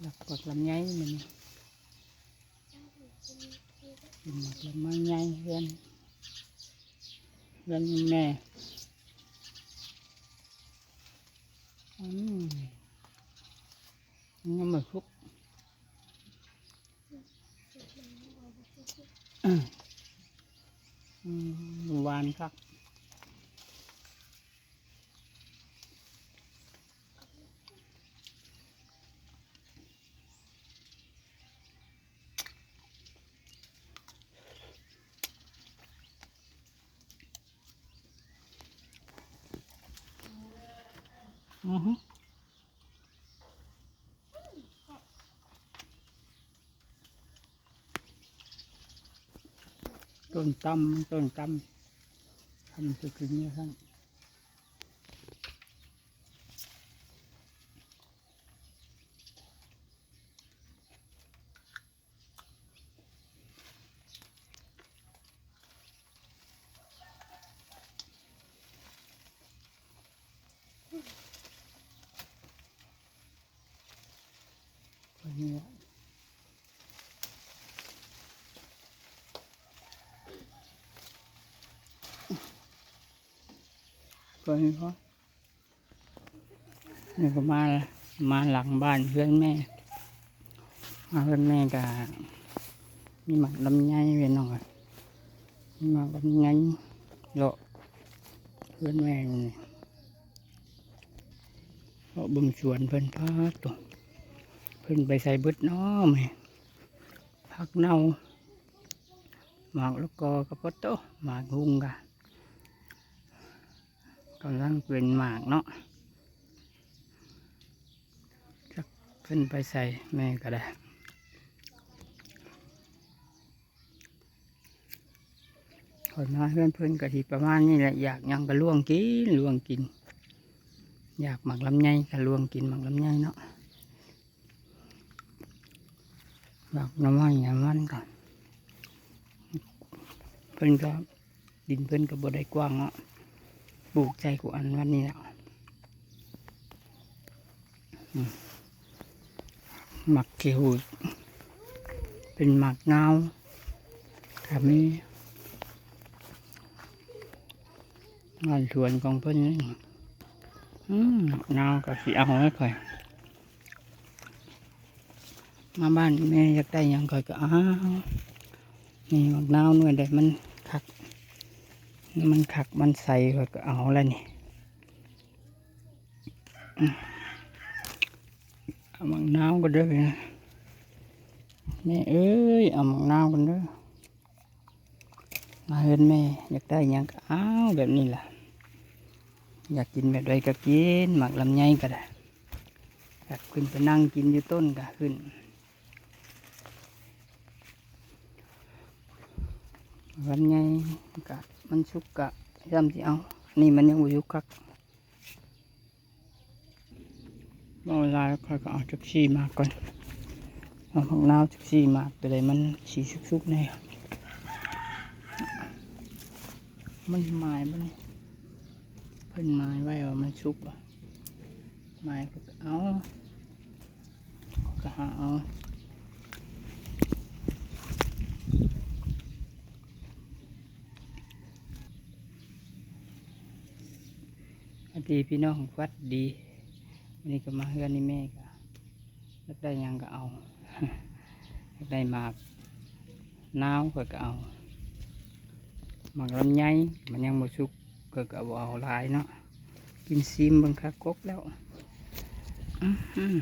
หลักกดลำไยมันกินหมักลำไยเพื่อนเพื่อนแม่อืมยังไม่คุกอืมหวานครับ อือฮึต้นตำต้นตำทำจะกินเนี่ยครับ ตัวนี้ก็นี่ก็มามาหลังบ้านเพื่อนแม่ มาเพื่อนแม่ก็มีหมักลำไยไว้หน่อยมีหมักลำไยเลาะเพื่อนแม่นี่เลาะบึงสวนเพื่อนพาตัวเพิ่อนไปใส่บิดน้อมผักเน่าหมากลูกกอกระปดโตหมากหุงกะ กำลังเป็นหมากเนาะจักเพิ่นไปใส่แม่ก็ได้คนมาเพื่อนเพื่อนกะทิประมาณนี้แหละอยากยังก็ล่วงกินล่วงกิน อยากหมักลำไยก็ล่วงกินหมักลำไยเนาะดอกน้ำมันน้ำมันก่อนเพิ่อนก็ดินเพิ่อนก็บ่ได้กว้างเนาะ ปลูกใจกูอันวันนี้แล้วหมักเขียวเป็นหมักเงาครับนี่งานสวนของเพิ่นนี่หมักเงากับสีเอาไว้ค่อย มาบ้านแม่อยากได้ยังก็ก็อ้าวนี่หมะนาวหน่วยใดมันคัก มันคักมันใสก็เอาแล้วนี่อมเอามะนาวก็เด้อนะแม่เอ้ยเอามะนาวกันเด้อมาเฮือนแม่ อยากได้ยังก็อ้าวแบบนี้ล่ะ อยากกินแบบใดก็กินหมักลำไยก็ได้อยากขึ้นไปนั่งกินอยู่ต้นก็ขึ้น วันไงกะมันสุกกะย่ำที่เอา นี่มันยังบ่อยู่คักเอาเวลาค่อยก็เอาจักซีมาก่อนเอาของน้าจักซีมาไปเลยมันสีสุกๆแน่มันหมายมันเพิ่นหมายไว้ว่ามันสุกอะหมายก็เอาก็หาเอา วัสดีพี่น้องวัดดีวันนี้ก็มาเฮือนนี่แม่ก็อยากได้ยังก็เอาอยากได้มากนาวก็ก็เอาหมากลำไยมันยังบ่สุกก็ก็บ่เอาหลายเนาะกินซีมบังคักกบแล้วอือ